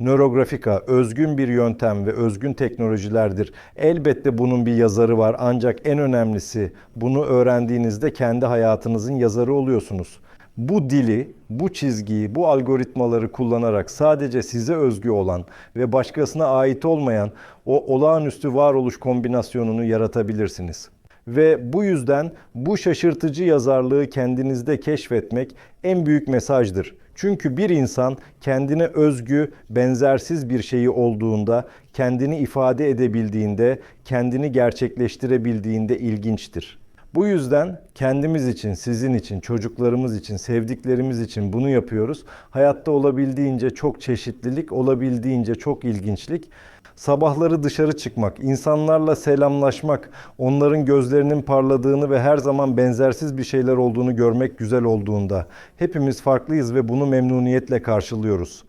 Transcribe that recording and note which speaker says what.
Speaker 1: nörografika özgün bir yöntem ve özgün teknolojilerdir. Elbette bunun bir yazarı var ancak en önemlisi bunu öğrendiğinizde kendi hayatınızın yazarı oluyorsunuz. Bu dili, bu çizgiyi, bu algoritmaları kullanarak sadece size özgü olan ve başkasına ait olmayan o olağanüstü varoluş kombinasyonunu yaratabilirsiniz. Ve bu yüzden bu şaşırtıcı yazarlığı kendinizde keşfetmek en büyük mesajdır. Çünkü bir insan kendine özgü, benzersiz bir şeyi olduğunda, kendini ifade edebildiğinde, kendini gerçekleştirebildiğinde ilginçtir. Bu yüzden kendimiz için, sizin için, çocuklarımız için, sevdiklerimiz için bunu yapıyoruz. Hayatta olabildiğince çok çeşitlilik, olabildiğince çok ilginçlik. Sabahları dışarı çıkmak, insanlarla selamlaşmak, onların gözlerinin parladığını ve her zaman benzersiz bir şeyler olduğunu görmek güzel olduğunda hepimiz farklıyız ve bunu memnuniyetle karşılıyoruz.